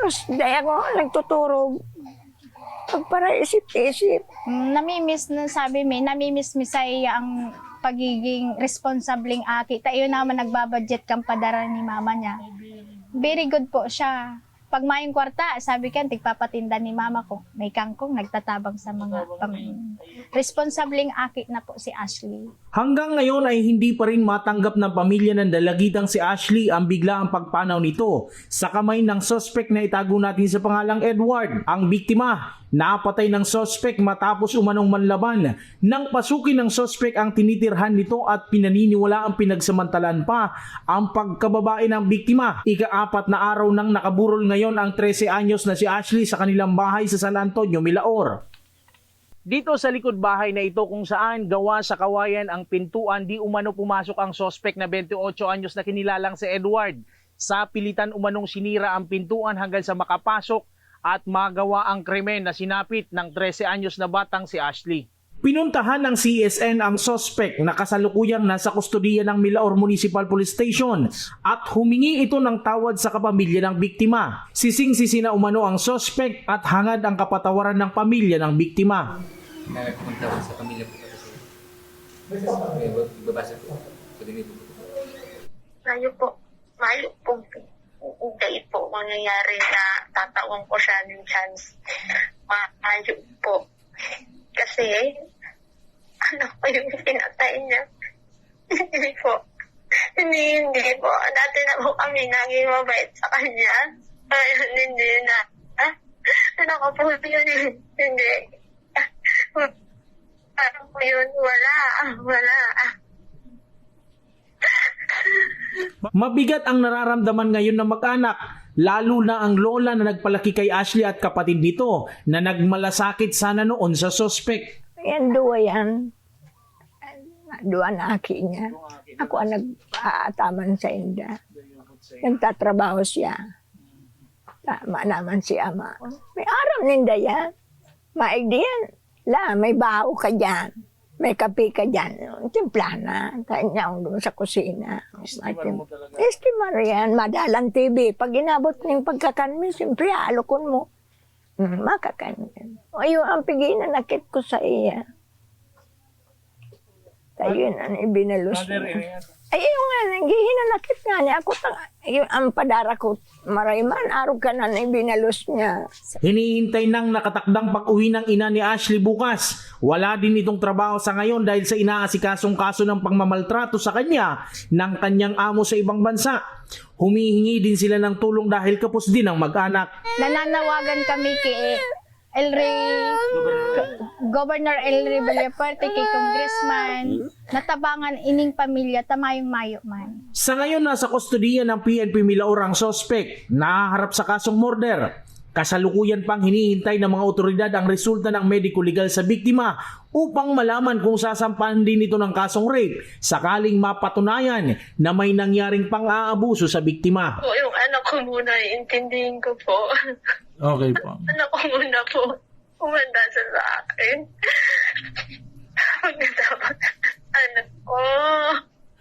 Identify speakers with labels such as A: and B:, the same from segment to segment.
A: Halos dahil ako nagtuturog. Pag para isip-isip.
B: Mm, Namimiss na sabi mi, namimiss mi sa iya ang pagiging responsabling aki. Tayo naman nagbabudget kang padara ni mama niya. Very good po siya. Pag mayong kwarta, sabi kan, tigpapatinda ni mama ko. May kangkong, nagtatabang sa mga pamilya. Responsabling aki na po si Ashley.
C: Hanggang ngayon ay hindi pa rin matanggap ng pamilya ng dalagitang si Ashley ang biglaang pagpanaw nito sa kamay ng sospek na itago natin sa pangalang Edward. Ang biktima, napatay ng sospek matapos umanong manlaban. Nang pasukin ng sospek ang tinitirhan nito at pinaniniwala ang pinagsamantalan pa ang pagkababae ng biktima. Ika-apat na araw nang nakaburol ngayon ang 13 anyos na si Ashley sa kanilang bahay sa San Antonio, Milaor. Dito sa likod bahay na ito kung saan gawa sa kawayan ang pintuan di umano pumasok ang sospek na 28 anyos na kinilalang si Edward. Sa pilitan umanong sinira ang pintuan hanggang sa makapasok at magawa ang krimen na sinapit ng 13 anyos na batang si Ashley. Pinuntahan ng CSN ang sospek na kasalukuyang nasa kustodiya ng Milaor Municipal Police Station at humingi ito ng tawad sa kapamilya ng biktima. Sising-sisi na umano ang sospek at hangad ang kapatawaran ng pamilya ng biktima.
D: na nagpunta ko sa pamilya po kasi babasa po. Ko po.
E: Mayo po. Mayo po. Hindi po mangyayari na tatawan ko siya ng chance. Mayo po. Kasi, ano po yung pinatay niya? hindi po. Hindi, hindi po. Dati na po kami naging mabait sa kanya. Ngayon, hindi na. Ah, ano ko po yun? Hindi. Ano po yun? Wala. Wala.
C: Mabigat ang nararamdaman ngayon ng mag-anak, lalo na ang lola na nagpalaki kay Ashley at kapatid nito na nagmalasakit sana noon sa sospek.
A: Yan, dua yan. Dua na aki niya. Ako ang nag-aataman sa inda. Nagtatrabaho siya. Tama naman si ama. May aram ninda yan. Maigdi yan. La, may baho ka dyan. May kape ka dyan. Timpla na. Kanya doon sa kusina. Estimar yan. Madalang TV. Pag inabot ng pagkakanmi, siyempre alokon mo. Hmm, makakanyan. Ayun ang pigi na nakit ko sa iya. Tayo na ibinalos niya. Ay, yung nga, naghihinanakit nga niya. Ako, tang, yung, ang padara ko, marayman, araw ka na ibinalos niya.
C: Hinihintay ng nakatakdang pag-uwi ng ina ni Ashley bukas. Wala din itong trabaho sa ngayon dahil sa inaasikasong kaso ng pagmamaltrato sa kanya ng kanyang amo sa ibang bansa. Humihingi din sila ng tulong dahil kapos din ang mag-anak.
B: Nananawagan kami kay Elry, Governor Elry Villafuerte, kay Congressman, natabangan ining pamilya, tamayong mayo man.
C: Sa ngayon nasa kustodiya ng PNP Milaor ang sospek na sa kasong murder. Kasalukuyan pang hinihintay ng mga otoridad ang resulta ng medico legal sa biktima upang malaman kung sasampahan din ito ng kasong rape sakaling mapatunayan na may nangyaring pang-aabuso sa biktima.
E: Yung anak ko muna, intindihin ko po.
C: Okay po.
E: anak ko muna po. Umanda siya sa akin. Pagkatapos, anak ko.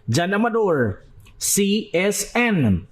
C: Jan Amador, CSN.